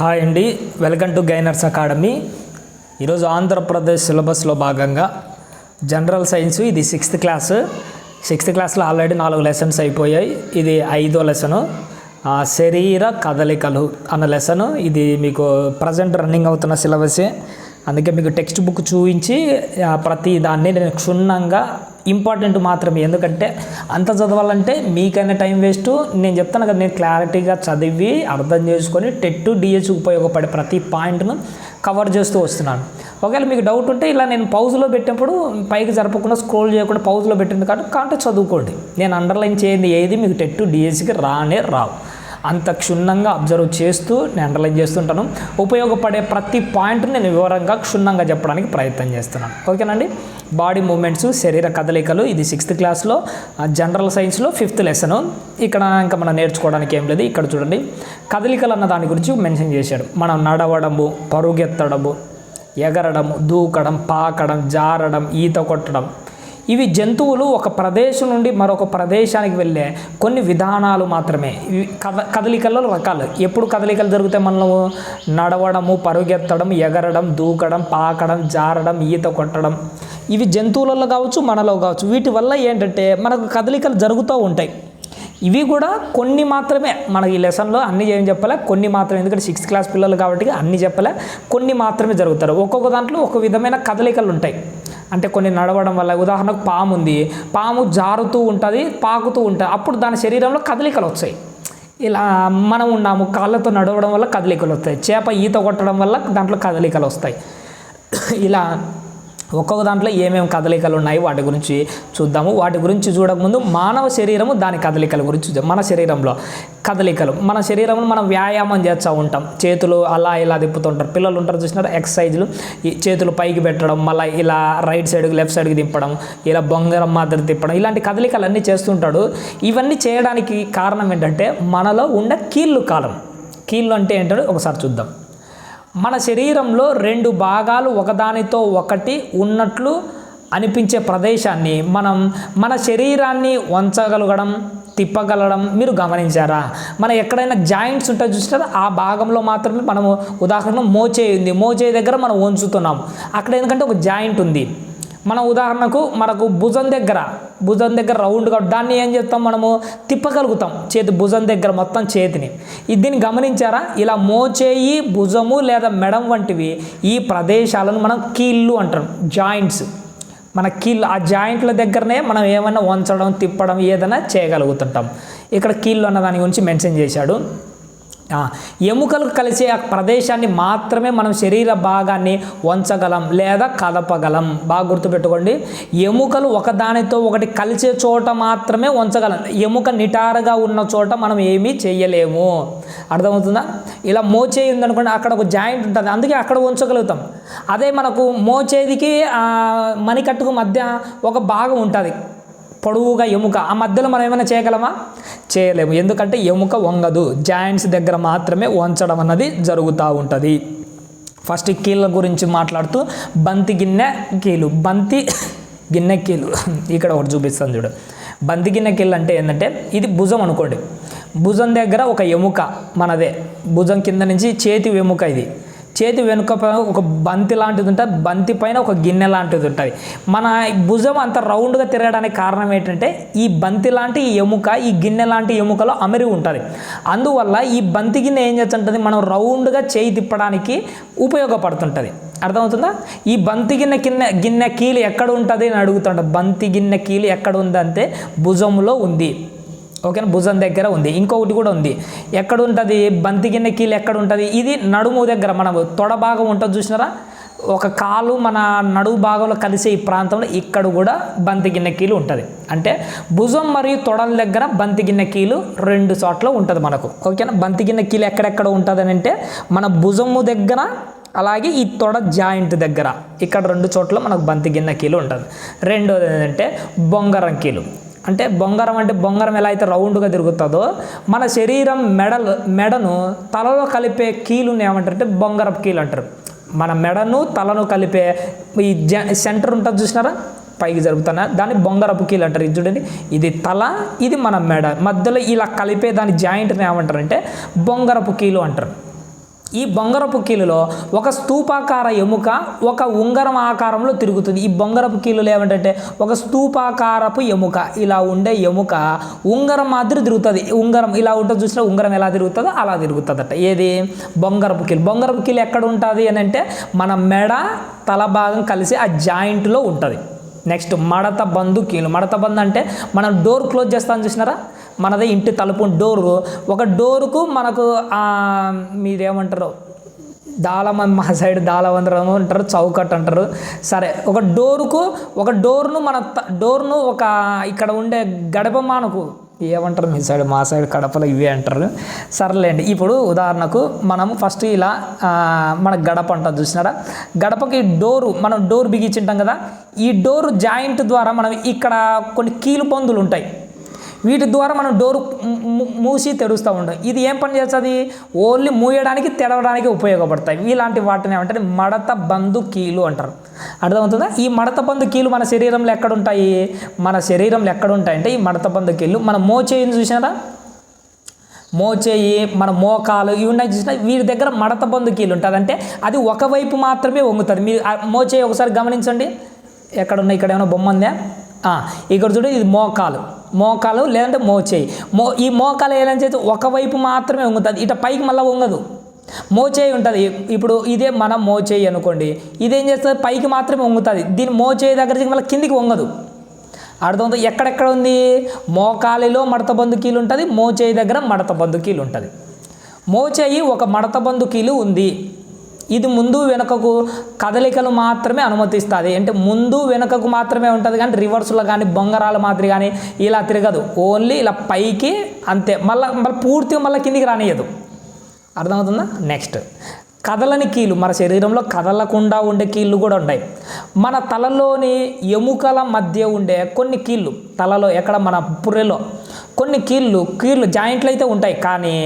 Hi అండి. Welcome to gainers academy. ఈరోజు ఆంధ్రప్రదేశ్ సిలబస్లో భాగంగా జనరల్ సైన్స్ ఇది సిక్స్త్ క్లాస్. సిక్స్త్ క్లాస్లో ఆల్రెడీ నాలుగు లెసన్స్ అయిపోయాయి. ఇది ఐదో లెసను. శరీర కదలికలు అన్న లెసన్. ఇది మీకు ప్రజెంట్ రన్నింగ్ అవుతున్న సిలబసే. అందుకే మీకు టెక్స్ట్ బుక్ చూపించి ప్రతి దాన్ని నేను క్షుణ్ణంగా ఇంపార్టెంట్ మాత్రమే. ఎందుకంటే అంత చదవాలంటే మీకైనా టైం వేస్ట్. నేను చెప్తాను కదా నేను క్లారిటీగా చదివి అర్థం చేసుకొని టెట్ డిహెచ్ ఉపయోగపడే ప్రతి పాయింట్ను కవర్ చేస్తూ వస్తున్నాను. ఒకవేళ మీకు డౌట్ ఉంటే ఇలా నేను పౌజ్లో పెట్టినప్పుడు పైకి జరపకుండా స్క్రోల్ చేయకుండా పౌజ్లో పెట్టింది కాబట్టి కాబట్టి చదువుకోండి. నేను అండర్లైన్ చేయండి ఏది మీకు టెట్ డిఎస్సికి రానే రావు. అంత క్షుణ్ణంగా అబ్జర్వ్ చేస్తూ నేను అండర్లైన్ చేస్తుంటాను. ఉపయోగపడే ప్రతి పాయింట్ నేను వివరంగా క్షుణ్ణంగా చెప్పడానికి ప్రయత్నం చేస్తున్నాను. ఓకేనండి? బాడీ మూమెంట్స్ శరీర కదలికలు ఇది సిక్స్త్ క్లాస్లో జనరల్ సైన్స్లో ఫిఫ్త్ లెసన్. ఇక్కడ ఇంకా మనం నేర్చుకోవడానికి ఏం లేదు. ఇక్కడ చూడండి. కదలికలు అన్న దాని గురించి మెన్షన్ చేశాడు. మనం నడవడము పరుగెత్తడము ఎగరడం దూకడం పాకడం జారడం ఈత కొట్టడం. ఇవి జంతువులు ఒక ప్రదేశం నుండి మరొక ప్రదేశానికి వెళ్ళే కొన్ని విధానాలు మాత్రమే. ఇవి కద కదలికల్లో రకాలు. ఎప్పుడు కదలికలు జరుగుతాయి మనము నడవడము పరుగెత్తడం ఎగరడం దూకడం పాకడం జారడం ఈత కొట్టడం. ఇవి జంతువులలో కావచ్చు మనలో కావచ్చు. వీటి వల్ల ఏంటంటే మనకు కదలికలు జరుగుతూ ఉంటాయి. ఇవి కూడా కొన్ని మాత్రమే. మనకి ఈ లెసన్లో అన్ని ఏం చెప్పలే? కొన్ని మాత్రమే. ఎందుకంటే సిక్స్త్ క్లాస్ పిల్లలు కాబట్టి అన్ని చెప్పలే. కొన్ని మాత్రమే జరుగుతారు. ఒక్కొక్క దాంట్లో ఒక విధమైన కదలికలు ఉంటాయి. అంటే కొన్ని నడవడం వల్ల ఉదాహరణకు పాము ఉంది పాము జారుతూ ఉంటుంది పాకుతూ ఉంటుంది అప్పుడు దాని శరీరంలో కదలికలు వస్తాయి. ఇలా మనం ఉన్నాము కాళ్ళతో నడవడం వల్ల కదలికలు వస్తాయి చేప ఈత కొట్టడం వల్ల దాంట్లో కదలికలు వస్తాయి. ఇలా ఒక్కొక్క దాంట్లో ఏమేమి కదలికలు ఉన్నాయి వాటి గురించి చూద్దాము. వాటి గురించి చూడకముందు మానవ శరీరము దాని కదలికల గురించి చూద్దాం. మన శరీరంలో కదలికలు మన శరీరంలో మనం వ్యాయామం చేస్తూ ఉంటాం. చేతులు అలా ఇలా తిప్పుతుంటారు. పిల్లలు ఉంటారు చూసినారు? ఎక్సర్సైజ్లు. ఈ చేతులు పైకి పెట్టడం మళ్ళీ ఇలా రైట్ సైడ్కి లెఫ్ట్ సైడ్కి తిప్పడం ఇలా బొంగరం మాదిరి తిప్పడం ఇలాంటి కదలికలు అన్నీ చేస్తుంటాడు. ఇవన్నీ చేయడానికి కారణం ఏంటంటే మనలో ఉండే కీళ్ళు కాలం. కీళ్ళు అంటే ఏంటో ఒకసారి చూద్దాం. మన శరీరంలో రెండు భాగాలు ఒకదానితో ఒకటి ఉన్నట్లు అనిపించే ప్రదేశాన్ని మనం మన శరీరాన్ని వంచగలగడం తిప్పగలగడం మీరు గమనించారా? మన ఎక్కడైనా జాయింట్స్ ఉంటాయి చూసినారా? ఆ భాగంలో మాత్రమే మనము ఉదాహరణ మోచేయి ఉంది. మోచేయి దగ్గర మనం వంచుతున్నాం. అక్కడ ఎందుకంటే ఒక జాయింట్ ఉంది. మన ఉదాహరణకు మనకు భుజం దగ్గర భుజం దగ్గర రౌండ్గా దాన్ని ఏం చేస్తాం మనము? తిప్పగలుగుతాం. చేతి భుజం దగ్గర మొత్తం చేతిని. దీన్ని గమనించారా? ఇలా మోచేయి భుజము లేదా మెడం వంటివి ఈ ప్రదేశాలను మనం కీళ్ళు అంటాం జాయింట్స్. మన కీళ్ళు ఆ జాయింట్ల దగ్గరనే మనం ఏమైనా వంచడం తిప్పడం ఏదైనా చేయగలుగుతుంటాం. ఇక్కడ కీళ్ళు అన్న దాని గురించి మెన్షన్ చేశాడు. ఎముకలు కలిసే ఆ ప్రదేశాన్ని మాత్రమే మనం శరీర భాగాన్ని వంచగలం లేదా కదపగలం. బాగా గుర్తుపెట్టుకోండి. ఎముకలు ఒకదానితో ఒకటి కలిసే చోట మాత్రమే వంచగలం. ఎముక నిటారుగా ఉన్న చోట మనం ఏమీ చేయలేము. అర్థమవుతుందా? ఇలా మోచేయి ఉందనుకోండి అక్కడ ఒక జాయింట్ ఉంటుంది. అందుకే అక్కడ ఉంచగలుగుతాం అదే మనకు మోచేదికి మణికట్టుకు మధ్య ఒక భాగం ఉంటుంది. పొడవుగా ఎముక. ఆ మధ్యలో మనం ఏమైనా చేయగలమా? చేయలేము. ఎందుకంటే ఎముక వంగదు. జాయింట్స్ దగ్గర మాత్రమే వంచడం అన్నది జరుగుతూ ఉంటుంది. ఫస్ట్ కీళ్ళ గురించి మాట్లాడుతూ బంతి గిన్నె కీలు. బంతి గిన్నె కీలు. ఇక్కడ ఒకటి చూపిస్తాను చూడు. బంతి గిన్నె కీళ్ళు అంటే ఏంటంటే ఇది భుజం అనుకోండి. భుజం దగ్గర ఒక ఎముక మనదే. భుజం కింద నుంచి చేతి ఎముక ఇది. చేతి వెనుక ఒక బంతి లాంటిది ఉంటుంది. బంతి పైన ఒక గిన్నె లాంటిది ఉంటుంది. మన భుజం అంత రౌండ్గా తిరగడానికి కారణం ఏంటంటే ఈ బంతి లాంటి ఈ ఎముక ఈ గిన్నె లాంటి ఎముకలో అమరి ఉంటుంది. అందువల్ల ఈ బంతి గిన్నె ఏం చేస్తుంటుంది? మనం రౌండ్గా చేయి తిప్పడానికి ఉపయోగపడుతుంటుంది. అర్థమవుతుందా? ఈ బంతి గిన్నె కింద గిన్నె కీలు ఎక్కడ ఉంటుంది అని అడుగుతుంట బంతి గిన్నె కీలు ఎక్కడ ఉందంటే భుజంలో ఉంది. ఓకేనా? భుజం దగ్గర ఉంది. ఇంకొకటి కూడా ఉంది. ఎక్కడ ఉంటుంది బంతి గిన్నె కీలు ఎక్కడ ఉంటుంది ఇది నడుము దగ్గర మనం తొడ భాగం ఉంటుంది చూసినారా? ఒక కాలు మన నడుము భాగంలో కలిసే ఈ ప్రాంతంలో ఇక్కడ కూడా బంతి గిన్నె కీలు ఉంటుంది. అంటే భుజం మరియు తొడల దగ్గర బంతి గిన్నె కీలు రెండు చోట్ల ఉంటుంది మనకు. ఓకేనా? బంతి గిన్నె కీలు ఎక్కడెక్కడ ఉంటుంది అని అంటే మన భుజము దగ్గర అలాగే ఈ తొడ జాయింట్ దగ్గర. ఇక్కడ రెండు చోట్ల మనకు బంతి గిన్నె కీలు ఉంటుంది. రెండోది ఏంటంటే బొంగరం కీలు. అంటే బొంగరం అంటే బొంగరం ఎలా అయితే రౌండ్గా తిరుగుతుందో మన శరీరం మెడలు మెడను తలలో కలిపే కీలుని ఏమంటారంటే బొంగరపు కీలు అంటారు. మన మెడను తలను కలిపే ఈ జ సెంటర్ ఉంటుంది చూసినారా? పైకి జరుగుతున్నా దాన్ని బొంగరపు కీలు అంటారు. ఇది చూడండి ఇది తల ఇది మన మెడ. మధ్యలో ఇలా కలిపే దాని జాయింట్ని ఏమంటారంటే బొంగరపు కీలు అంటారు. ఈ బొంగరపు కీలులో ఒక స్తూపాకార ఎముక ఒక ఉంగరం ఆకారంలో తిరుగుతుంది. ఈ బొంగరపు కీలులో ఏమిటంటే ఒక స్తూపాకారపు ఎముక. ఇలా ఉండే ఎముక ఉంగరం మాదిరి తిరుగుతుంది. ఉంగరం ఇలా ఉంటుంది చూసినా ఉంగరం ఎలా తిరుగుతుందో అలా తిరుగుతుందట. ఏది? బొంగరపు కీలు. బొంగరపు కీలు ఎక్కడ ఉంటుంది అని అంటే మన మెడ తల భాగం కలిసి ఆ జాయింట్లో ఉంటుంది. నెక్స్ట్ మడత బందు కీలు మడత బంధు అంటే మనం డోర్ క్లోజ్ చేస్తాం చూసినారా? మనది ఇంటి తలుపు డోరు. ఒక డోరుకు మనకు మీరేమంటారు? దాళం మా సైడ్ దాళవందరం అంటారు చౌకట్ అంటారు. సరే ఒక డోరుకు ఒక డోర్ను మన త- డోర్ను ఒక ఇక్కడ ఉండే గడప మానకు ఏమంటారు మీ సైడ్ మా సైడ్ కడపలో ఇవే అంటారు. సర్లేండి ఇప్పుడు ఉదాహరణకు మనం ఫస్ట్ ఇలా మన గడప అంటాం చూసినారా? గడపకి డోరు మనం డోర్ బిగించింటాం కదా? ఈ డోర్ జాయింట్ ద్వారా మనం ఇక్కడ కొన్ని కీలు పందులు ఉంటాయి. వీటి ద్వారా మనం డోరు మూసి తెరుస్తూ ఉంటాం ఇది ఏం పని చేస్తుంది? ఓన్లీ మూయడానికి తెరవడానికి ఉపయోగపడతాయి. ఇలాంటి వాటిని ఏమంటారు? మడత బంధు కీలు అంటారు. అర్థమవుతుందా? ఈ మడత బందు కీలు మన శరీరంలో ఎక్కడ ఉంటాయి మన శరీరంలో ఎక్కడుంటాయంటే ఈ మడత బంధు కీళ్ళు మన మోచేయిని చూసినారా? మోచేయి మన మోకాలు ఇవి ఉన్నాయి చూసినా? వీరి దగ్గర మడత బంధు కీలు ఉంటుంది అంటే అది ఒకవైపు మాత్రమే వంగుతుంది మీరు మోచేయి ఒకసారి గమనించండి. ఎక్కడ ఉన్నాయి ఇక్కడ ఏమైనా బొమ్మ ఉందా? ఇక్కడ చూడండి ఇది మోకాలు. మోకాలు లేదంటే మోచేయి మో ఈ మోకాలు ఏదైనా చేస్తే ఒకవైపు మాత్రమే వంగుతుంది ఇట పైకి మళ్ళీ వంగదు మోచేయి ఉంటుంది. ఇప్పుడు ఇదే మన మోచేయి అనుకోండి. ఇదేం చేస్తుంది? పైకి మాత్రమే వంగుతుంది దీని మోచేయి దగ్గర మళ్ళీ కిందికి వంగదు అర్థమవుతుంది? ఎక్కడెక్కడ ఉంది? మోకాలిలో మడత బందుకీలు ఉంటుంది. మోచేయి దగ్గర మడత బందుకీలు ఉంటుంది. మోచేయి ఒక మడత బందుకీలు ఉంది. ఇది ముందు వెనుకకు కదలికలు మాత్రమే అనుమతిస్తుంది. అంటే ముందు వెనుకకు మాత్రమే ఉంటుంది కానీ రివర్స్లో కానీ బొంగరాల మాదిరి కానీ ఇలా తిరగదు. ఓన్లీ ఇలా పైకి అంతే. మళ్ళీ మళ్ళీ పూర్తిగా మళ్ళీ కిందికి రానియదు అర్థమవుతుందా? నెక్స్ట్ కదలని కీలు. మన శరీరంలో కదలకుండా ఉండే కీళ్ళు కూడా ఉంటాయి మన తలలోని ఎముకల మధ్య ఉండే కొన్ని కీళ్ళు తలలో ఎక్కడ? మన పుర్రెలో కొన్ని కీళ్ళు కీళ్ళు జాయింట్లు అయితే ఉంటాయి. కానీ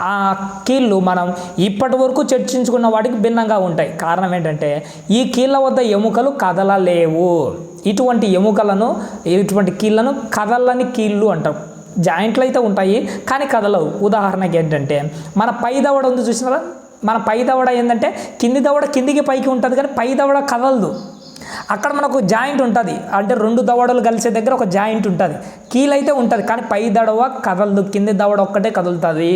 ఆ కీళ్ళు మనం ఇప్పటి వరకు చర్చించుకున్న వాటికి భిన్నంగా ఉంటాయి. కారణం ఏంటంటే ఈ కీళ్ళ వద్ద ఎముకలు కదలలేవు. ఇటువంటి ఎముకలను ఇటువంటి కీళ్ళను కదలని కీళ్ళు అంటారు. జాయింట్లు అయితే ఉంటాయి కానీ కదలవు. ఉదాహరణకి ఏంటంటే మన పై దవడ ఉంది చూసినారా? మన పై దవడ ఏంటంటే కింది దవడ కిందికి పైకి ఉంటుంది కానీ పై దవడ కదలదు. అక్కడ మనకు జాయింట్ ఉంటుంది. అంటే రెండు దవడలు కలిసే దగ్గర ఒక జాయింట్ ఉంటుంది. కీలైతే ఉంటుంది కానీ పై దడవ కదలదు కింది దవడ ఒక్కటే కదులుతుంది.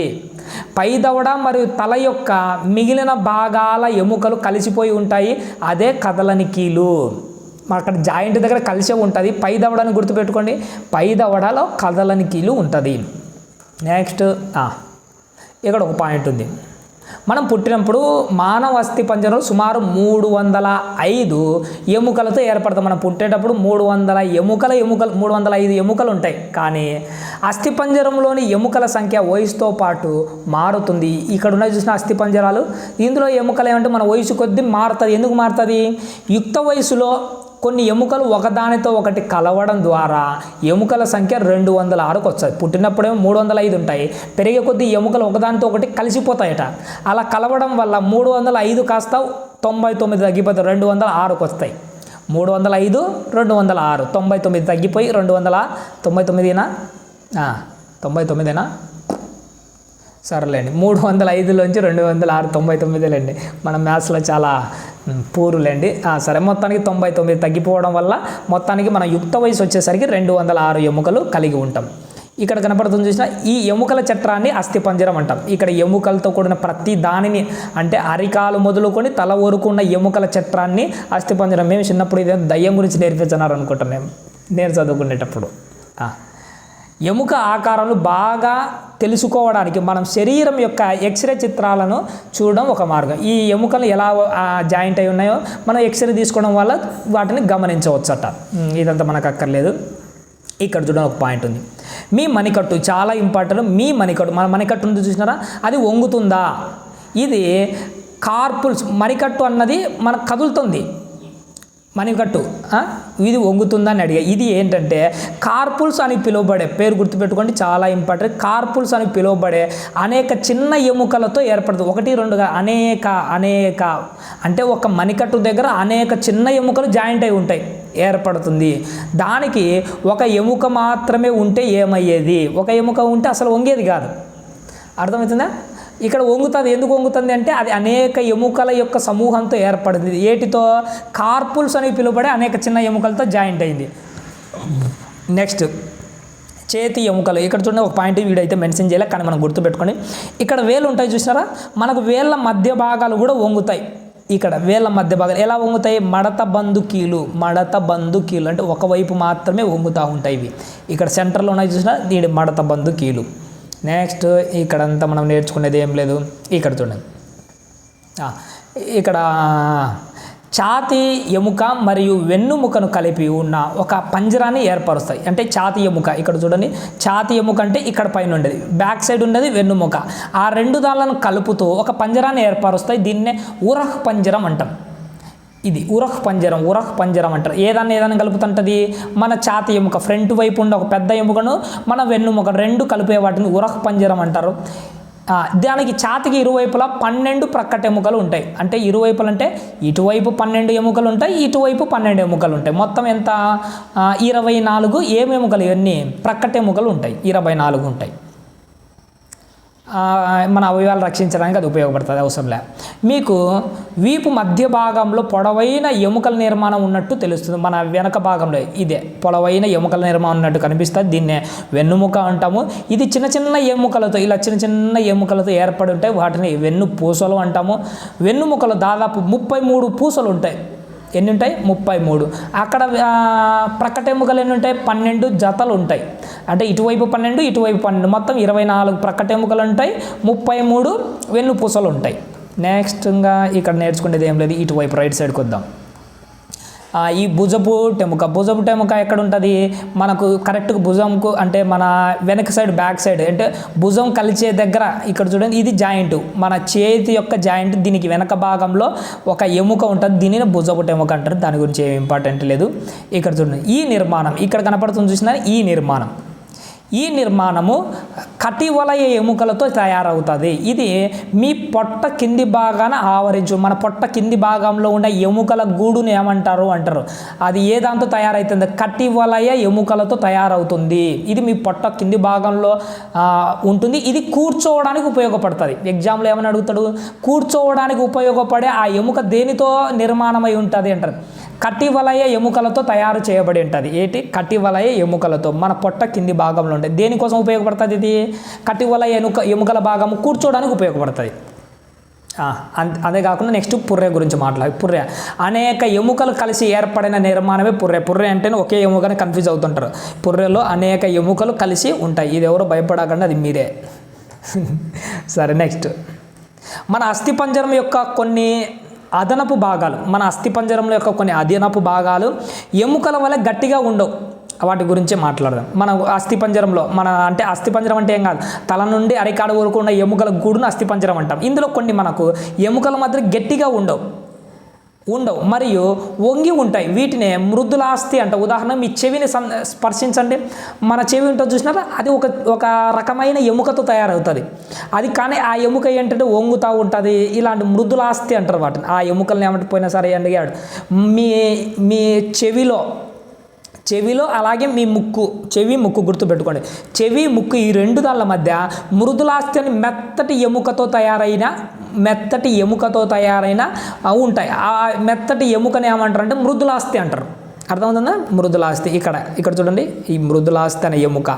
పై దవడ మరియు తల యొక్క మిగిలిన భాగాల ఎముకలు కలిసిపోయి ఉంటాయి అదే కదలని కీలు. అక్కడ జాయింట్ దగ్గర కలిసే ఉంటుంది. పై దవడని గుర్తుపెట్టుకోండి. పై దవడలో కదలని కీలు ఉంటుంది. నెక్స్ట్ ఇక్కడ ఒక పాయింట్ ఉంది. మనం పుట్టినప్పుడు మానవ అస్థి పంజరంలో సుమారు మూడు వందల ఐదు ఎముకలతో ఏర్పడతాం. మనం పుట్టేటప్పుడు మూడు వందల ఎముకల ఎముకలు మూడు వందల ఐదు ఎముకలు ఉంటాయి. కానీ అస్థి పంజరంలోని ఎముకల సంఖ్య వయసుతో పాటు మారుతుంది. ఇక్కడ ఉన్నాయి చూసిన అస్థి పంజరాలు. ఇందులో ఎముకలు ఏమంటే మన వయసు కొద్దీ మారుతుంది. ఎందుకు మారుతుంది? యుక్త వయసులో కొన్ని ఎముకలు ఒకదానితో ఒకటి కలవడం ద్వారా ఎముకల సంఖ్య రెండు వందల ఆరుకు వస్తుంది. పుట్టినప్పుడేమో మూడు వందల ఐదు ఉంటాయి. పెరిగే కొద్దీ ఎముకలు ఒకదానితో ఒకటి కలిసిపోతాయట. అలా కలవడం వల్ల మూడు వందల ఐదు కాస్త తొంభై తొమ్మిది తగ్గిపోతాయి రెండు వందల ఆరుకు వస్తాయి. మూడు వందల ఐదు రెండు వందల ఆరు. తొంభై తొమ్మిది తగ్గిపోయి రెండు వందల తొంభై తొమ్మిదినా తొంభై తొమ్మిదేనా సరేలేండి. మూడు వందల ఐదులోంచి రెండు వందల ఆరు తొంభై తొమ్మిదిలేండి మన మ్యాథ్స్లో చాలా పూరులేండి. సరే మొత్తానికి తొంభై తొమ్మిది తగ్గిపోవడం వల్ల మొత్తానికి మన యుక్త వయసు వచ్చేసరికి రెండు వందల ఆరు ఎముకలు కలిగి ఉంటాం. ఇక్కడ కనపడుతుంది చూసిన ఈ ఎముకల చట్రాన్ని అస్థిపంజరం అంటాం. ఇక్కడ ఎముకలతో కూడిన ప్రతి దానిని అంటే అరికాలు మొదలుకొని తల ఊరుకున్న ఎముకల చట్రాన్ని అస్థిపంజరం. మేము చిన్నప్పుడు ఇదే దయ్యం గురించి నేర్పించినారు అనుకుంటున్నాం నేను చదువుకునేటప్పుడు. ఆ. ఎముక ఆకారాలు బాగా తెలుసుకోవడానికి మనం శరీరం యొక్క ఎక్స్రే చిత్రాలను చూడడం ఒక మార్గం. ఈ ఎముకలు ఎలా జాయింట్ అయి ఉన్నాయో మనం ఎక్స్రే తీసుకోవడం వల్ల వాటిని గమనించవచ్చట. ఇదంతా మనకు అక్కర్లేదు. ఇక్కడ చూడడం ఒక పాయింట్ ఉంది. మీ మణికట్టు చాలా ఇంపార్టెంట్. మీ మణికట్టు మన మణికట్టు ఉంది చూసినారా? అది వంగుతుందా? ఇది కార్పుల్స్ మణికట్టు అన్నది మనకు కదులుతుంది. మణికట్టు ఇది వంగుతుందని అడిగా. ఇది ఏంటంటే కార్పుల్స్ అని పిలువబడే పేరు గుర్తుపెట్టుకోండి చాలా ఇంపార్టెంట్. కార్పుల్స్ అని పిలువబడే అనేక చిన్న ఎముకలతో ఏర్పడుతుంది. ఒకటి రెండుగా అనేక అనేక. అంటే ఒక మణికట్టు దగ్గర అనేక చిన్న ఎముకలు జాయింట్ అయి ఉంటాయి ఏర్పడుతుంది. దానికి ఒక ఎముక మాత్రమే ఉంటే ఏమయ్యేది? ఒక ఎముక ఉంటే అసలు వంగేది కాదు. అర్థమవుతుందా? ఇక్కడ వంగుతుంది. ఎందుకు వంగుతుంది అంటే అది అనేక ఎముకల యొక్క సమూహంతో ఏర్పడింది. ఏటితో? కార్పుల్స్ అని పిలువబడే అనేక చిన్న ఎముకలతో జాయింట్ అయింది. నెక్స్ట్ చేతి ఎముకలు. ఇక్కడ చూడండి ఒక పాయింట్ వీడైతే మెన్షన్ చేయలే కానీ మనం గుర్తుపెట్టుకొని ఇక్కడ వేలు ఉంటాయి చూసారా మనకు వేళ్ళ మధ్య భాగాలు కూడా వంగుతాయి. ఇక్కడ వేళ్ళ మధ్య భాగాలు ఎలా వంగుతాయి? మడత బందు కీలు మడత బందు కీలు అంటే ఒకవైపు మాత్రమే వంగుతూ ఉంటాయి ఇవి. ఇక్కడ సెంటర్లో ఉన్నాయి చూసినా దీని మడత బందు కీలు నెక్స్ట్ ఇక్కడంతా మనం నేర్చుకునేది ఏం లేదు. ఇక్కడ చూడండి. ఇక్కడ ఛాతి ఎముక మరియు వెన్నుముకను కలిపి ఉన్న ఒక పంజరాన్ని ఏర్పరుస్తాయి. అంటే ఛాతి ఎముక ఇక్కడ చూడండి. ఛాతి ఎముక అంటే ఇక్కడ పైన ఉండేది. బ్యాక్ సైడ్ ఉండేది వెన్నుముక. ఆ రెండు దాళ్ళను కలుపుతూ ఒక పంజరాన్ని ఏర్పరుస్తాయి. దీన్నే ఊరహ పంజరం అంటాం. ఇది ఉరహ్ పంజరం ఉరహ్ పంజరం అంటారు. ఏదాన్ని ఏదైనా కలుపుతుంటుంది? మన ఛాతి ఎముక ఫ్రంట్ వైపు ఉండే ఒక పెద్ద ఎముకను మన వెన్నుముక రెండు కలిపే వాటిని ఉరహ్ పంజరం అంటారు. దానికి ఛాతికి ఇరువైపులా పన్నెండు ప్రక్కట ఎముకలు ఉంటాయి. అంటే ఇరువైపులు అంటే ఇటువైపు పన్నెండు ఎముకలు ఉంటాయి ఇటువైపు పన్నెండు ఎముకలు ఉంటాయి. మొత్తం ఎంత? ఇరవై నాలుగు ఏం ఎముకలు? ఇవన్నీ ప్రక్కట ఎముకలు ఉంటాయి. ఇరవై నాలుగు ఉంటాయి. మన అవయవాలు రక్షించడానికి అది ఉపయోగపడుతుంది అవసరంలే మీకు వీపు మధ్య భాగంలో పొడవైన ఎముకల నిర్మాణం ఉన్నట్టు తెలుస్తుంది. మన వెనక భాగంలో ఇదే పొడవైన ఎముకల నిర్మాణం ఉన్నట్టు కనిపిస్తుంది. దీన్నే వెన్నుముక అంటాము. ఇది చిన్న చిన్న ఎముకలతో ఇలా చిన్న చిన్న ఎముకలతో ఏర్పడి ఉంటాయి. వాటిని వెన్ను పూసలు అంటాము. వెన్నుముకలు దాదాపు ముప్పై మూడు పూసలు ఉంటాయి. ఎన్ని ఉంటాయి ముప్పై మూడు. అక్కడ ఆ, ఎన్ని ఉంటాయి పన్నెండు జతలు ఉంటాయి. అంటే ఇటువైపు పన్నెండు ఇటువైపు పన్నెండు. మొత్తం ఇరవై నాలుగు ప్రకటెముకలు ఉంటాయి. ముప్పై మూడు వెన్నుపూసలు ఉంటాయి. నెక్స్ట్ ఇంకా ఇక్కడ నేర్చుకునేది ఏం లేదు. ఇటువైపు రైట్ సైడ్కి వద్దాం. ఈ భుజపు టెముక. భుజపు టెముక ఎక్కడ ఉంటుంది మనకు కరెక్ట్గా భుజంకు అంటే మన వెనక సైడ్ బ్యాక్ సైడ్ అంటే భుజం కలిచే దగ్గర ఇక్కడ చూడండి ఇది జాయింట్. మన చేతి యొక్క జాయింట్ దీనికి వెనక భాగంలో ఒక ఎముక ఉంటుంది. దీనిని భుజపు టెముక అంటారు. దాని గురించి ఏమి ఇంపార్టెంట్ లేదు. ఇక్కడ చూడండి ఈ నిర్మాణం. ఇక్కడ కనపడుతుంది చూసిన ఈ నిర్మాణం. ఈ నిర్మాణము కటివలయ ఎముకలతో తయారవుతుంది. ఇది మీ పొట్ట కింది భాగాన ఆవరించు మన పొట్ట కింది భాగంలో ఉండే ఎముకల గూడును ఏమంటారు అంటారు. అది ఏ దాంతో తయారవుతుంది కటివలయ ఎముకలతో తయారవుతుంది. ఇది మీ పొట్ట కింది భాగంలో ఉంటుంది. ఇది కూర్చోవడానికి ఉపయోగపడుతుంది. ఎగ్జామ్లో ఏమని అడుగుతాడు? కూర్చోవడానికి ఉపయోగపడే ఆ ఎముక దేనితో నిర్మాణమై ఉంటుంది అంటారు? కటివలయ ఎముకలతో తయారు చేయబడి ఉంటుంది. ఏంటి? కటివలయ ఎముకలతో. మన పొట్ట కింది భాగంలో ఉంటుంది. దేనికోసం ఉపయోగపడుతుంది ఇది? కటివలయ ఎముక ఎముకల భాగం కూర్చోవడానికి ఉపయోగపడుతుంది. అంతే అదే కాకుండా నెక్స్ట్ పుర్రె గురించి మాట్లాడి పుర్రె. అనేక ఎముకలు కలిసి ఏర్పడిన నిర్మాణమే పుర్రె. పుర్రె అంటేనే ఒకే ఎముకని కన్ఫ్యూజ్ అవుతుంటారు. పుర్రెలో అనేక ఎముకలు కలిసి ఉంటాయి. ఇది ఎవరు భయపడకండి అది మీరే. సరే నెక్స్ట్ మన అస్థిపంజరం యొక్క కొన్ని అదనపు భాగాలు. మన అస్థిపంజరంలో యొక్క కొన్ని అదనపు భాగాలు ఎముకల వల్ల గట్టిగా ఉండవు. వాటి గురించి మాట్లాడదాం. మన అస్థిపంజరంలో మన అంటే అస్థిపంజరం అంటే ఏం కాదు. తల నుండి అరికాడ వరకు ఉన్న ఎముకల గూడును అస్థిపంజరం అంటాం. ఇందులో కొన్ని మనకు ఎముకల మధ్య గట్టిగా ఉండవు. ఉండవు. మరియు వంగి ఉంటాయి. వీటినే మృదులాస్తి అంట. ఉదాహరణ మీ చెవిని సం- స్పర్శించండి. మన చెవి ఉంటుంది చూసినారా? అది ఒక ఒక రకమైన ఎముకతో తయారవుతుంది. అది కానీ ఆ ఎముక ఏంటంటే వంగుతూ ఉంటుంది. ఇలాంటి మృదులాస్తి అంటారు వాటిని. ఆ ఎముకల్ని ఏమంటే పోయినా సరే అడిగాడు మీ మీ చెవిలో చెవిలో అలాగే మీ ముక్కు చెవి ముక్కు గుర్తుపెట్టుకోండి. చెవి ముక్కు ఈ రెండు దాళ్ళ మధ్య మృదులాస్తి అని మెత్తటి ఎముకతో తయారైన మెత్తటి ఎముకతో తయారైన ఉంటాయి. ఆ మెత్తటి ఎముకని ఏమంటారు అంటే మృదులాస్తి అంటారు. అర్థమవుతుందా? మృదులాస్తి. ఇక్కడ ఇక్కడ చూడండి. ఈ మృదులాస్తి అనే ఎముక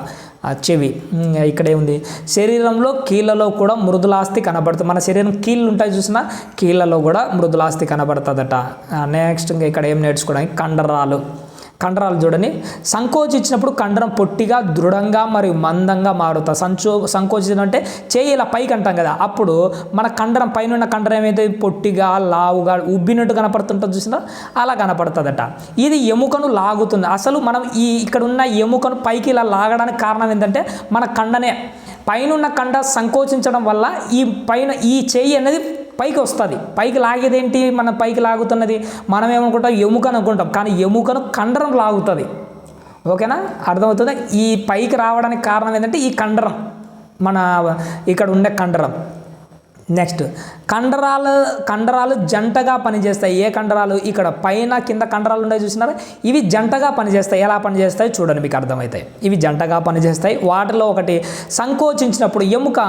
చెవి ఇక్కడే ఉంది. శరీరంలో కీళ్ళలో కూడా మృదులాస్తి కనబడుతుంది మన శరీరం కీళ్ళు ఉంటాయి చూసినా కీళ్ళలో కూడా మృదులాస్తి కనబడుతుందట. నెక్స్ట్ ఇంకా ఇక్కడ ఏం నేర్చుకోవడానికి? కండరాలు. కండరాలు చూడని సంకోచించినప్పుడు కండరం పొట్టిగా దృఢంగా మరియు మందంగా మారుతుంది సంచో సంకోచించడం అంటే చేయి ఇలా పైకి అంటాం కదా. అప్పుడు మన కండరం పైన ఉన్న కండరం ఏమైతే పొట్టిగా లావుగా ఉబ్బినట్టు కనపడుతుంటుంది చూసినా అలా కనపడుతుందట. ఇది ఎముకను లాగుతుంది. అసలు మనం ఈ ఇక్కడ ఉన్న ఎముకను పైకి ఇలా లాగడానికి కారణం ఏంటంటే మన కండనే. పైన ఉన్న కండ సంకోచించడం వల్ల ఈ పైన ఈ చేయి అనేది పైకి వస్తుంది. పైకి లాగేదేంటి? మన పైకి లాగుతున్నది? మనం ఏమనుకుంటాం ఎముక అనుకుంటాం. కానీ ఎముకను కండరం లాగుతుంది. ఓకేనా? అర్థమవుతుందా? ఈ పైకి రావడానికి కారణం ఏంటంటే ఈ కండరం. మన ఇక్కడ ఉండే కండరం. నెక్స్ట్ కండరాలు కండరాలు జంటగా పనిచేస్తాయి. ఏ కండరాలు? ఇక్కడ పైన కింద కండరాలు ఉన్నాయి చూసినారా? ఇవి జంటగా పనిచేస్తాయి. ఎలా పనిచేస్తాయి? చూడండి మీకు అర్థమవుతాయి ఇవి జంటగా పనిచేస్తాయి. వాటిలో ఒకటి సంకోచించినప్పుడు ఎముక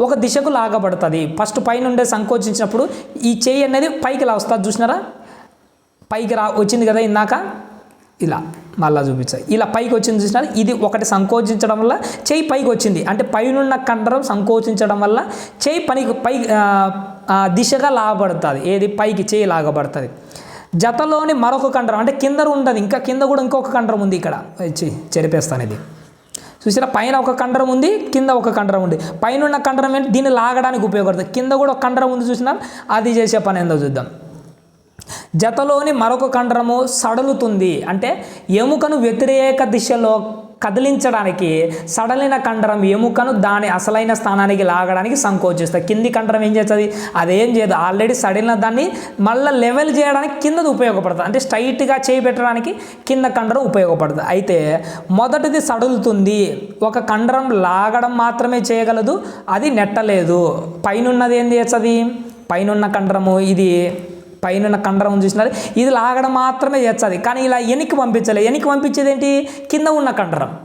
ఒక దిశకు లాగబడుతుంది. ఫస్ట్ పైన ఉండే సంకోచించినప్పుడు ఈ చెయ్యి అనేది పైకి లా వస్తుంది చూసినారా? పైకి రా వచ్చింది కదా ఇందాక? ఇలా మళ్ళా చూపించాలి ఇలా పైకి వచ్చింది చూసినారు ఇది ఒకటి సంకోచించడం వల్ల చేయి పైకి వచ్చింది. అంటే పైనున్న కండరం సంకోచించడం వల్ల చేయి పనికి పై దిశగా లాగబడుతుంది. ఏది? పైకి చేయి లాగబడుతుంది. జతలోని మరొక కండరం అంటే కింద ఉండదు. ఇంకా కింద కూడా ఇంకొక కండరం ఉంది ఇక్కడ. వచ్చి చెరిపేస్తాను ఇది. చూసారా? పైన ఒక కండరం ఉంది కింద ఒక కండరం ఉంది. పైన ఉన్న కండరం ఏంటి? దీన్ని లాగడానికి ఉపయోగపడుతుంది. కింద కూడా ఒక కండరం ఉంది చూసినా అది చేసే పని ఏందో చూద్దాం. జతలోని మరొక కండరము సడలుతుంది. అంటే ఎముకను వ్యతిరేక దిశలో కదిలించడానికి సడలిన కండరం ఎముకను దాని అసలైన స్థానానికి లాగడానికి సంకోచిస్తుంది కింది కండరం ఏం చేస్తుంది? అదేం చేయదు. ఆల్రెడీ సడలిన దాన్ని మళ్ళీ లెవెల్ చేయడానికి కిందది ఉపయోగపడుతుంది అంటే స్ట్రైట్గా చేయి పెట్టడానికి కింద కండరం ఉపయోగపడుతుంది అయితే మొదటిది సడులుతుంది. ఒక కండరం లాగడం మాత్రమే చేయగలదు. అది నెట్టలేదు. పైనున్నది ఏం చేస్తుంది? పైనున్న కండరము ఇది పైన కండరం చూసినారు. ఇది లాగడం మాత్రమే చేస్తుంది. కానీ ఇలా ఎనికి పంపించలే. ఎనికి పంపించేది ఏంటి? కింద ఉన్న కండరం.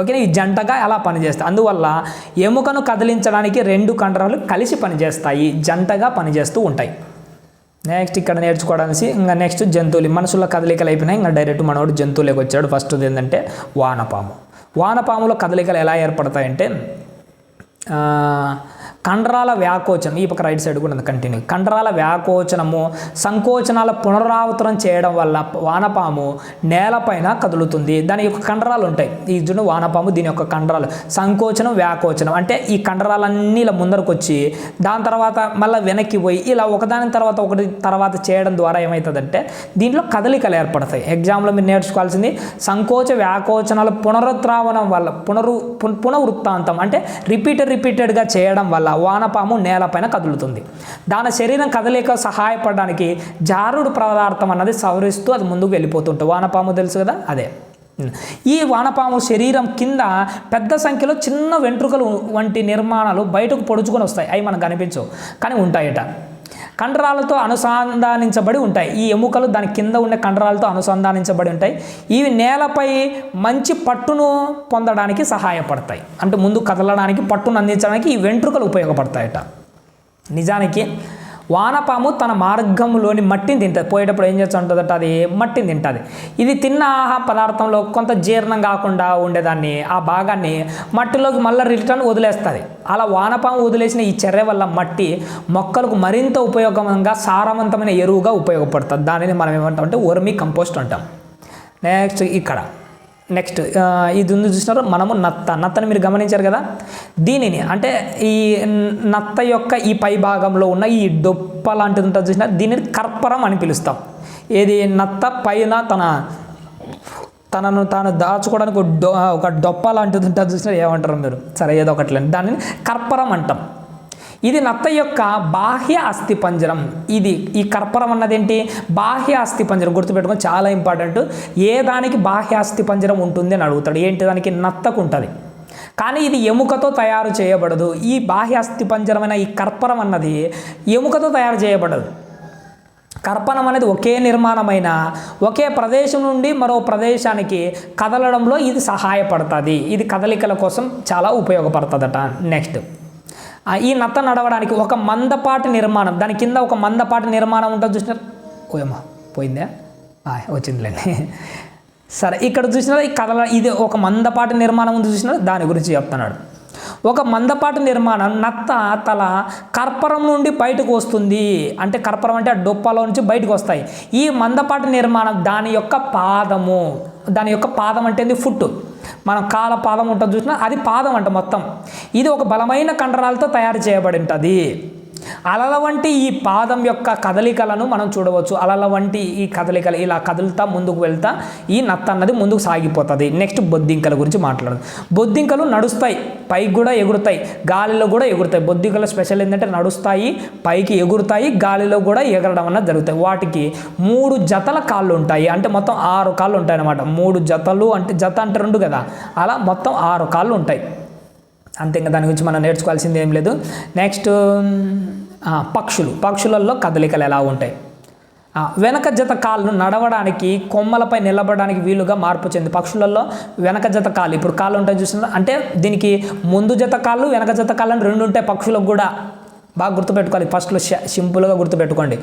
ఓకేనా? ఈ జంటగా అలా పనిచేస్తాయి. అందువల్ల ఎముకను కదిలించడానికి రెండు కండరాలు కలిసి పనిచేస్తాయి. జంటగా పనిచేస్తూ ఉంటాయి. నెక్స్ట్ ఇక్కడ నేర్చుకోవడానికి ఇంకా నెక్స్ట్ జంతువులు. మనుషుల కదలికలు అయిపోయినాయి. ఇంకా డైరెక్ట్ మనోడు జంతువులకు వచ్చాడు. ఫస్ట్ ఏంటంటే వానపాము. వానపాములో కదలికలు ఎలా ఏర్పడతాయంటే కండరాల వ్యాకోచనం ఈ పక్క రైట్ సైడ్ కూడా ఉంది కంటిన్యూ కండరాల వ్యాకోచనము సంకోచనాల పునరావృతం చేయడం వల్ల వానపాము నేలపైన కదులుతుంది. దాని యొక్క కండరాలు ఉంటాయి. ఈ జున్ను వానపాము దీని యొక్క కండరాలు. సంకోచనం వ్యాకోచనం. అంటే ఈ కండరాలన్నీ ఇలా ముందరకు వచ్చి దాని తర్వాత మళ్ళీ వెనక్కి పోయి ఇలా ఒకదాని తర్వాత ఒకటి తర్వాత చేయడం ద్వారా ఏమవుతుందంటే దీంట్లో కదలికలు ఏర్పడతాయి. ఎగ్జామ్లో మీరు నేర్చుకోవాల్సింది సంకోచ వ్యాకోచనాల పునరుత్రావణం వల్ల పునరు పున- పునవృత్తాంతం అంటే రిపీటెడ్ రిపీటెడ్గా చేయడం వల్ల వానపాము నేలపైన కదులుతుంది. దాని శరీరం కదలిక సహాయపడడానికి జారుడు పదార్థం అన్నది సవరిస్తూ అది ముందుకు వెళ్ళిపోతుంటుంది. వానపాము తెలుసు కదా? అదే. ఈ వానపాము శరీరం కింద పెద్ద సంఖ్యలో చిన్న వెంట్రుకలు వంటి నిర్మాణాలు బయటకు పొడుచుకొని వస్తాయి. అవి మనకు కనిపించవు. కానీ ఉంటాయట. కండరాలతో అనుసంధానించబడి ఉంటాయి. ఈ ఎముకలు దాని కింద ఉండే కండరాలతో అనుసంధానించబడి ఉంటాయి. ఇవి నేలపై మంచి పట్టును పొందడానికి సహాయపడతాయి. అంటే ముందు కదలడానికి పట్టును అందించడానికి ఈ వెంట్రుకలు ఉపయోగపడతాయట. నిజానికి వానపాము తన మార్గంలోని మట్టిని తింటుంది. పోయేటప్పుడు ఏం చేస్తూ ఉంటుందంటే అది మట్టిని తింటుంది. ఇది తిన్న ఆహార పదార్థంలో కొంత జీర్ణం కాకుండా ఉండేదాన్ని. ఆ భాగాన్ని మట్టిలోకి మళ్ళీ రిటర్న్ వదిలేస్తుంది. అలా వానపాము వదిలేసిన ఈ చర్య వల్ల మట్టి మొక్కలకు మరింత ఉపయోగంగా సారవంతమైన ఎరువుగా ఉపయోగపడుతుంది. దానిని మనం ఏమంటామంటే వర్మీ కంపోస్ట్ అంటాం. నెక్స్ట్ ఇక్కడ. నెక్స్ట్ ఇది ఉంది చూసినారు? మనము నత్త. నత్తని మీరు గమనించారు కదా? దీనిని అంటే ఈ నత్త యొక్క ఈ పై భాగంలో ఉన్న ఈ డొప్ప లాంటిది ఉంటుంది చూసినా దీనిని కర్పరం అని పిలుస్తాం. ఏది? నత్త పైన తన తనను తాను దాచుకోవడానికి డొ ఒక డొప్ప లాంటిది ఉంటుంది చూసినా ఏమంటారు మీరు? సరే ఏదో ఒకటి దానిని కర్పరం అంటాం. ఇది నత్త యొక్క బాహ్య అస్థిపంజరం. ఇది ఈ కర్పరం అన్నదేంటి? బాహ్య అస్థిపంజరం. గుర్తుపెట్టుకొని చాలా ఇంపార్టెంట్. ఏ దానికి బాహ్య అస్థిపంజరం ఉంటుంది అని అడుగుతాడు. ఏంటి దానికి? నత్తకు ఉంటుంది కానీ ఇది ఎముకతో తయారు చేయబడదు. ఈ బాహ్య అస్థిపంజరమైన ఈ కర్పరం అన్నది ఎముకతో తయారు చేయబడదు. కర్పణం అనేది ఒకే నిర్మాణమైన ఒకే ప్రదేశం నుండి మరో ప్రదేశానికి కదలడంలో ఇది సహాయపడుతుంది. ఇది కదలికల కోసం చాలా ఉపయోగపడుతుందట. నెక్స్ట్. ఈ నత్త నడవడానికి ఒక మందపాటి నిర్మాణం దాని కింద ఒక మందపాటి నిర్మాణం ఉంటుంది చూసినారు ఓయమ్మా పోయిందా? వచ్చిందిలేండి. సరే ఇక్కడ చూసినారా ఈ కథల ఇది ఒక మందపాటి నిర్మాణం ఉంది చూసినారా దాని గురించి చెప్తున్నాడు. ఒక మందపాటి నిర్మాణం నత్త తల కర్పరం నుండి బయటకు వస్తుంది. అంటే కర్పరం అంటే ఆ డొప్పలో నుంచి బయటకు వస్తాయి. ఈ మందపాటి నిర్మాణం దాని యొక్క పాదము. దాని యొక్క పాదం అంటే ఫుట్. మనం కాల పాదం ఉంటుంది చూసినా అది పాదం అంట మొత్తం. ఇది ఒక బలమైన కండరాలతో తయారు చేయబడి ఉంటుంది అలల వంటి ఈ పాదం యొక్క కదలికలను మనం చూడవచ్చు. అలల వంటి ఈ కదలికలు ఇలా కదులుతా ముందుకు వెళ్తా ఈ నత్త అన్నది ముందుకు సాగిపోతుంది. నెక్స్ట్ బొద్దింకల గురించి మాట్లాడదు. బొద్దింకలు నడుస్తాయి పైకి కూడా ఎగురుతాయి గాలిలో కూడా ఎగురుతాయి. బొద్దింకల స్పెషల్ ఏంటంటే నడుస్తాయి పైకి ఎగురుతాయి గాలిలో కూడా ఎగరడం అన్నది జరుగుతాయి. వాటికి మూడు జతల కాళ్ళు ఉంటాయి. అంటే మొత్తం ఆరు కాళ్ళు ఉంటాయి అన్నమాట మూడు జతలు అంటే జత అంటే రెండు కదా. అలా మొత్తం ఆరు కాళ్ళు ఉంటాయి. అంతే ఇంకా దాని గురించి మనం నేర్చుకోవాల్సింది ఏం లేదు. నెక్స్ట్ పక్షులు. పక్షులలో కదలికలు ఎలా ఉంటాయి? వెనక జత కాళ్ళు నడవడానికి కొమ్మలపై నిలబడడానికి వీలుగా మార్పు చెంది. పక్షులలో వెనక జత కాళ్ళు. ఇప్పుడు కాళ్ళు ఉంటాయి చూసిన అంటే దీనికి ముందు జత కాళ్ళు వెనక జత కాళ్ళు అని రెండు ఉంటాయి పక్షులకు కూడా. బాగా గుర్తుపెట్టుకోవాలి. ఫస్ట్లో సింపుల్గా గుర్తుపెట్టుకోండి.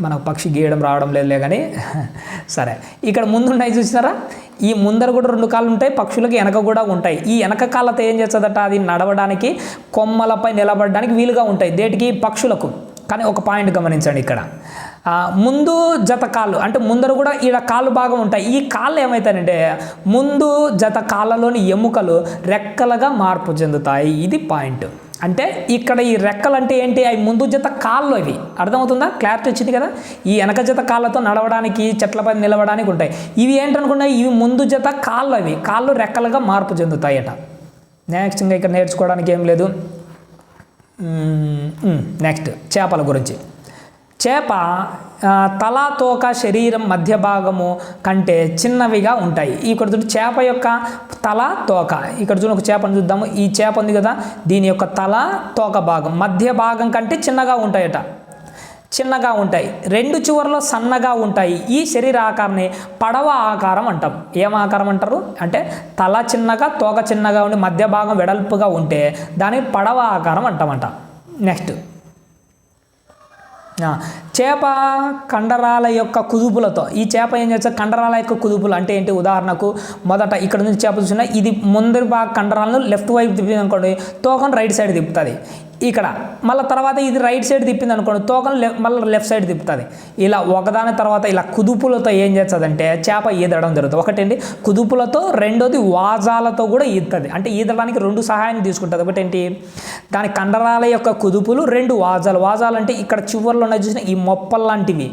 మనకు పక్షి గీయడం రావడం లేదులే కానీ సరే. ఇక్కడ ముందున్నాయి చూసినారా? ఈ ముందర కూడా రెండు కాళ్ళు ఉంటాయి పక్షులకి వెనక కూడా ఉంటాయి. ఈ వెనక కాళ్ళతో ఏం చేస్తుందట? అది నడవడానికి కొమ్మలపై నిలబడడానికి వీలుగా ఉంటాయి. దేటికి? పక్షులకు. కానీ ఒక పాయింట్ గమనించండి ఇక్కడ. ముందు జత కాళ్ళు. అంటే ముందర కూడా ఈడ కాళ్ళు బాగా ఉంటాయి. ఈ కాళ్ళు ఏమవుతాయంటే ముందు జత కాళ్ళలోని ఎముకలు రెక్కలుగా మార్పు చెందుతాయి. ఇది పాయింట్. అంటే ఇక్కడ ఈ రెక్కలు అంటే ఏంటి? అవి ముందు జత కాళ్ళు ఇవి అర్థమవుతుందా? క్లారిటీ వచ్చింది కదా? ఈ వెనక జత కాళ్ళతో నడవడానికి చెట్లపై నిలవడానికి ఉంటాయి. ఇవి ఏంటనుకున్నాయి ఇవి ముందు జత కాళ్ళు అవి. కాళ్ళు రెక్కలుగా మార్పు చెందుతాయట. నెక్స్ట్ ఇంకా ఇక్కడ నేర్చుకోవడానికి ఏం లేదు. నెక్స్ట్ చేపల గురించి. చేప తల తోక శరీరం మధ్య భాగము కంటే చిన్నవిగా ఉంటాయి. ఇక్కడ చూడు చేప యొక్క తల తోక. ఇక్కడ చూడు ఒక చేపను చూద్దాము. ఈ చేప ఉంది కదా దీని యొక్క తల తోక భాగం. మధ్య భాగం కంటే చిన్నగా ఉంటాయట. చిన్నగా ఉంటాయి. రెండు చివర్లో సన్నగా ఉంటాయి. ఈ శరీర ఆకారాన్ని పడవ ఆకారం అంటాం. ఏం ఆకారం అంటారు? అంటే తల చిన్నగా తోక చిన్నగా ఉండి మధ్య భాగం వెడల్పుగా ఉంటే దాన్ని పడవ ఆకారం అంటామంట. నెక్స్ట్. చేప కండరాల యొక్క కుదుపులతో ఈ చేప ఏం చేస్తే కండరాల యొక్క కుదుపులు అంటే ఏంటి? ఉదాహరణకు మొదట ఇక్కడ నుంచి చేప చూసినా ఇది ముందరి భాగ కండరాలను లెఫ్ట్ వైపు తిప్పింది అనుకోండి తోకను రైట్ సైడ్ తిప్పుతుంది. ఇక్కడ. మళ్ళీ తర్వాత ఇది రైట్ సైడ్ తిప్పింది అనుకోండి తోకను లెఫ్ట్ మళ్ళీ లెఫ్ట్ సైడ్ తిప్పుతుంది. ఇలా ఒకదాని తర్వాత ఇలా కుదుపులతో ఏం చేస్తుందంటే చేప ఈదడం జరుగుతుంది. ఒకటేంటి? కుదుపులతో రెండోది వాజాలతో కూడా ఈదుతుంది. అంటే ఈదడానికి రెండు సహాయం తీసుకుంటుంది. ఒకటేంటి? దాని కండరాల యొక్క కుదుపులు రెండు వాజాలు. వాజాలు అంటే ఇక్కడ చివర్లో ఉన్న చూసిన ఈ మొప్పలు లాంటివి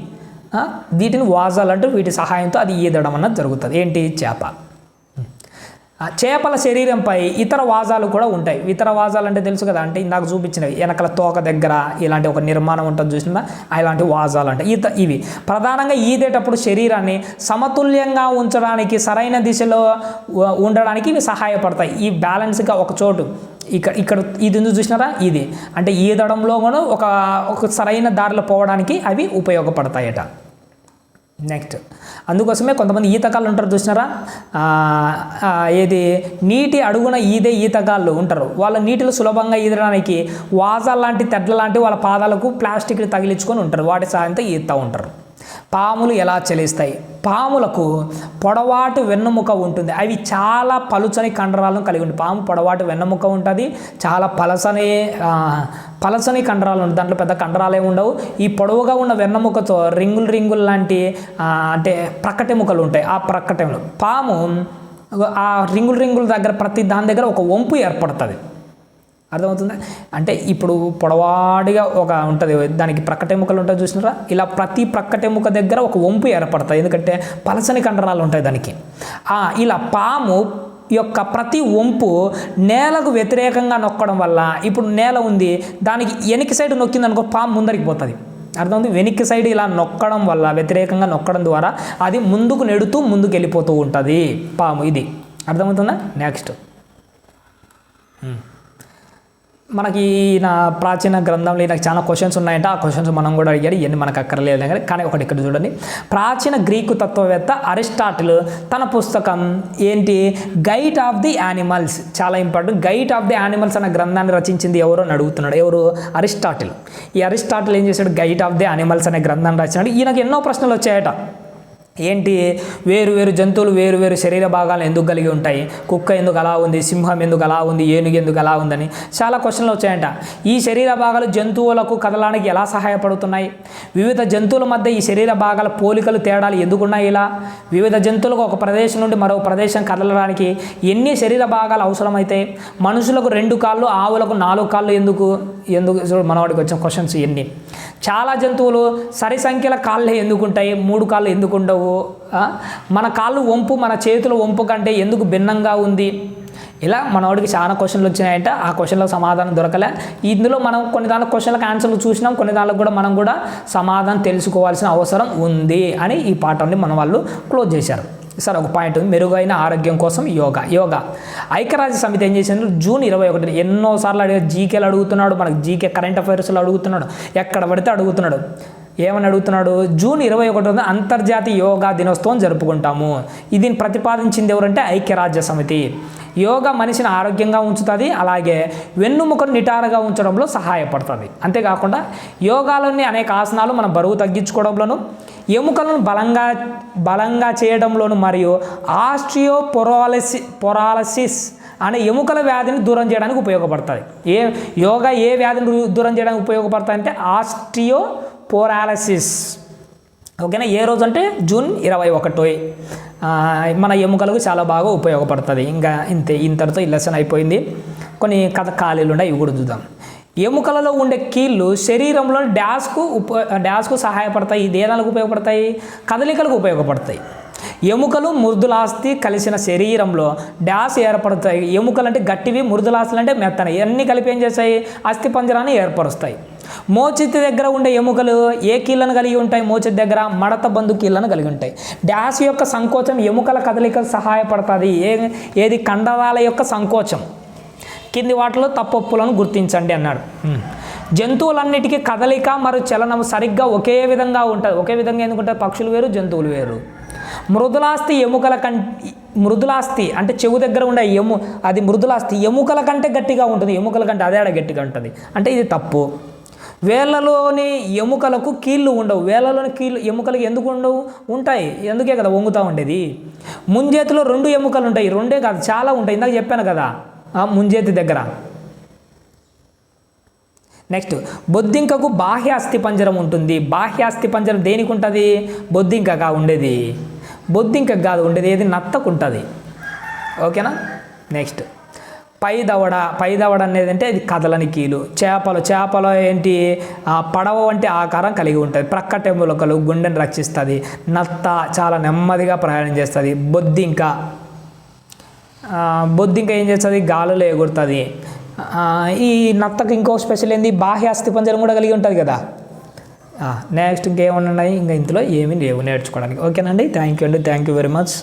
వీటిని వాజాలు అంటే వీటి సహాయంతో అది ఈదడం అన్నది జరుగుతుంది. ఏంటి? చేప. చేపల శరీరంపై ఇతర వాజాలు కూడా ఉంటాయి. ఇతర వాజాలు అంటే తెలుసు కదా అంటే ఇందాక చూపించినవి. వెనకల తోక దగ్గర ఇలాంటి ఒక నిర్మాణం ఉంటుంది చూసినా అలాంటి వాజాలు అంటే ఈత ఇవి. ప్రధానంగా ఈదేటప్పుడు శరీరాన్ని సమతుల్యంగా ఉంచడానికి సరైన దిశలో ఉండడానికి ఇవి సహాయపడతాయి. ఈ బ్యాలెన్స్గా ఒక చోటు. ఇక్కడ ఇక్కడ ఇది ఎందుకు చూసినారా? ఇది. అంటే ఈదడంలో కూడా ఒక ఒక సరైన దారిలో పోవడానికి అవి ఉపయోగపడతాయట. నెక్స్ట్. అందుకోసమే కొంతమంది ఈతకాళ్ళు ఉంటారు చూసినారా? ఏది? నీటి అడుగున ఈదే ఈతకాళ్ళు ఉంటారు. వాళ్ళ నీటిలో సులభంగా ఈదడానికి వాజాల లాంటి తెడ్ల లాంటి వాళ్ళ పాదాలకు ప్లాస్టిక్ తగిలించుకొని ఉంటారు. వాటి సాయంతో ఈదుతూ ఉంటారు. పాములు ఎలా చెలిస్తాయి? పాములకు పొడవాటు వెన్నెముక ఉంటుంది. అవి చాలా పలుచని కండరాలను కలిగి ఉంటుంది పాము పొడవాటి వెన్నెముక ఉంటుంది. చాలా పలసని పలసని కండరాలు ఉంటాయి. దాంట్లో పెద్ద కండరాలు ఏమి ఉండవు. ఈ పొడవుగా ఉన్న వెన్నెముకతో రింగులు రింగులు లాంటి అంటే ప్రక్కటెముకలు ఉంటాయి. ఆ ప్రక్కటెములు పాము ఆ రింగులు రింగుల దగ్గర ప్రతి దాని దగ్గర ఒక వంపు ఏర్పడుతుంది. అర్థమవుతుందా? అంటే ఇప్పుడు పొడవాడిగా ఒక ఉంటుంది దానికి ప్రక్కటెముకలు ఉంటాయి చూసినారా? ఇలా ప్రతి ప్రక్కటెముక దగ్గర ఒక వంపు ఏర్పడతాయి. ఎందుకంటే పలసని కండరాలు ఉంటాయి దానికి. ఇలా పాము యొక్క ప్రతి వంపు నేలకు వ్యతిరేకంగా నొక్కడం వల్ల ఇప్పుడు నేల ఉంది దానికి వెనక్కి సైడ్ నొక్కింది అనుకో పాము ముందరికి పోతుంది. అర్థమవుతుంది? వెనక్కి సైడ్ ఇలా నొక్కడం వల్ల వ్యతిరేకంగా నొక్కడం ద్వారా అది ముందుకు నెడుతూ ముందుకు వెళ్ళిపోతూ ఉంటుంది పాము ఇది. అర్థమవుతుందా? నెక్స్ట్ మనకి నా ప్రాచీన గ్రంథంలో నాకు చాలా క్వశ్చన్స్ ఉన్నాయంటే. ఆ క్వశ్చన్స్ మనం కూడా అడిగాడు. ఇవన్నీ మనకు అక్కర్లేదు కానీ కానీ ఒకటి ఇక్కడ చూడండి. ప్రాచీన గ్రీకు తత్వవేత్త అరిస్టాటిల్ తన పుస్తకం ఏంటి? గైట్ ఆఫ్ ది యానిమల్స్ చాలా important gait of the animals అనే గ్రంథాన్ని రచించింది ఎవరో అని అడుగుతున్నాడు. ఎవరు? అరిస్టాటిల్. ఈ అరిస్టాటిల్ ఏం చేశాడు? గైట్ ఆఫ్ ది యానిమల్స్ అనే గ్రంథాన్ని రచినాడు ఈయనకు ఎన్నో ప్రశ్నలు వచ్చాయట. ఏంటి? వేరు వేరు జంతువులు వేరు వేరు శరీర భాగాలు ఎందుకు కలిగి ఉంటాయి? కుక్క ఎందుకు అలా ఉంది? సింహం ఎందుకు అలా ఉంది? ఏనుగు ఎందుకు అలా ఉందని చాలా క్వశ్చన్లు వచ్చాయంట. ఈ శరీర భాగాలు జంతువులకు కదలడానికి ఎలా సహాయపడుతున్నాయి? వివిధ జంతువుల మధ్య ఈ శరీర భాగాల పోలికలు తేడాలు ఎందుకున్నాయి ఇలా? వివిధ జంతువులకు ఒక ప్రదేశం నుండి మరో ప్రదేశం కదలడానికి ఎన్ని శరీర భాగాలు అవసరమైతే? మనుషులకు రెండు కాళ్ళు ఆవులకు నాలుగు కాళ్ళు ఎందుకు? ఎందుకు? మనవాడికి వచ్చిన క్వశ్చన్స్ ఎన్ని చాలా జంతువులు సరి సంఖ్యల కాళ్ళే ఎందుకు ఉంటాయి మూడు కాళ్ళు ఎందుకు ఉండవు? మన కాళ్ళు వంపు మన చేతుల వంపు కంటే ఎందుకు భిన్నంగా ఉంది? ఇలా మనవాడికి చాలా క్వశ్చన్లు వచ్చినాయంటే. ఆ క్వశ్చన్లకు సమాధానం దొరకలే. ఇందులో మనం కొన్ని దాని క్వశ్చన్లకు ఆన్సర్లు చూసినాం. కొన్ని దానికి కూడా మనం కూడా సమాధానం తెలుసుకోవాల్సిన అవసరం ఉంది అని ఈ పాఠాన్ని మన వాళ్ళు క్లోజ్ చేశారు. సార్ ఒక పాయింట్ మెరుగైన ఆరోగ్యం కోసం యోగా యోగా. ఐక్యరాజ్య సమితి ఏం చేసింది? జూన్ ఇరవై ఒకటి ఎన్నోసార్లు అడిగారు. జీకేలు అడుగుతున్నాడు మనకు. జీకే కరెంట్ అఫైర్స్లో అడుగుతున్నాడు. ఎక్కడ పడితే అడుగుతున్నాడు. ఏమని అడుగుతున్నాడు? జూన్ ఇరవై ఒకటి అంతర్జాతీయ యోగా దినోత్సవం జరుపుకుంటాము. ఇది ప్రతిపాదించింది ఎవరంటే ఐక్యరాజ్య సమితి. యోగా మనిషిని ఆరోగ్యంగా ఉంచుతుంది అలాగే వెన్నుముకను నిటారుగా ఉంచడంలో సహాయపడుతుంది. అంతేకాకుండా యోగాలోని అనేక ఆసనాలు మన బరువు తగ్గించుకోవడంలోను ఎముకలను బలంగా బలంగా చేయడంలోను మరియు ఆస్ట్రియో పొరాలసి పొరాలసిస్ అనే ఎముకల వ్యాధిని దూరం చేయడానికి ఉపయోగపడుతుంది ఏ యోగా ఏ వ్యాధిని దూ- దూరం చేయడానికి ఉపయోగపడుతుంది అంటే ఆస్ట్రియో పోరాలసిస్. ఓకేనా? ఏ రోజు అంటే జూన్ ఇరవై ఒకటో మన ఎముకలకు చాలా బాగా ఉపయోగపడుతుంది. ఇంకా ఇంతే ఇంతటితో ఈ లెసన్ అయిపోయింది. కొన్ని కథ ఖాళీలు ఉన్నాయి ఇవి కూడా చూద్దాం. ఎముకలలో ఉండే కీళ్ళు శరీరంలో డ్యాస్కు ఉప డ్యాస్కు సహాయపడతాయి దేనాలకు ఉపయోగపడతాయి కదలికలకు ఉపయోగపడతాయి. ఎముకలు మృదులాస్తి కలిసిన శరీరంలో డ్యాస్ ఏర్పడతాయి. ఎముకలు అంటే గట్టివి మృదులాస్తులు అంటే మెత్తన. ఇవన్నీ కలిపి ఏం చేస్తాయి? అస్థి పంజరాన్ని ఏర్పరుస్తాయి. మోచితి దగ్గర ఉండే ఎముకలు ఏ కీళ్ళను కలిగి ఉంటాయి? మోచితి దగ్గర మడత బంధు కీళ్ళను కలిగి ఉంటాయి. డ్యాస్ యొక్క సంకోచం ఎముకల కదలికలు సహాయపడుతుంది. ఏ ఏది? కండరాల యొక్క సంకోచం. కింది వాటిలో తప్పొప్పులను గుర్తించండి అన్నాడు. జంతువులన్నిటికీ కదలిక మరియు చలనం సరిగ్గా ఒకే విధంగా ఉంటుంది. ఒకే విధంగా ఎందుకుంటారు పక్షులు వేరు జంతువులు వేరు. మృదులాస్తి ఎముకల కం మృదులాస్తి అంటే చెవు దగ్గర ఉండే ఎము అది మృదులాస్తి ఎముకల కంటే గట్టిగా ఉంటుంది ఎముకల కంటే అదే ఆడ గట్టిగా ఉంటుంది. అంటే ఇది తప్పు. వేళ్ళలోని ఎముకలకు కీళ్ళు ఉండవు. వేళ్ళలోని కీళ్ళు ఎముకలకు ఎందుకు ఉండవు? ఉంటాయి. ఎందుకే కదా? వంగుతూ ఉండేది. ముంజేతిలో రెండు ఎముకలు ఉంటాయి. రెండే కాదు చాలా ఉంటాయి. ఇందాక చెప్పాను కదా ఆ ముంజేతి దగ్గర. నెక్స్ట్ బొద్దింకకు బాహ్యాస్థి పంజరం ఉంటుంది. బాహ్యాస్థి పంజరం దేనికి ఉంటుంది? బొద్దింకగా ఉండేది. బొద్దింక కాదు ఉండేది ఏది? నత్తకు ఉంటుంది ఓకేనా? నెక్స్ట్. పై దవడ పై దవడ అనేది అంటే ఇది కదలని కీలు. చేపలు చేపలు ఏంటి? ఆ పడవ వంటి ఆకారం కలిగి ఉంటుంది. ప్రక్కటెములకలు గుండెని రక్షిస్తుంది. నత్త చాలా నెమ్మదిగా ప్రయాణం చేస్తుంది. బొద్దింక. బొద్దింక ఏం చేస్తుంది? గాలిలో ఎగురుతుంది. ఈ నత్తకు ఇంకో స్పెషల్ ఏంది? బాహ్య అస్థిపంజరం కూడా కలిగి ఉంటుంది కదా? నెక్స్ట్ ఇంకేమున్నాయి? ఉన్నాయి ఇంకా ఇందులో ఏమీ లేవు నేర్చుకోవడానికి. ఓకేనండి థ్యాంక్ యూ అండి. Thank you very much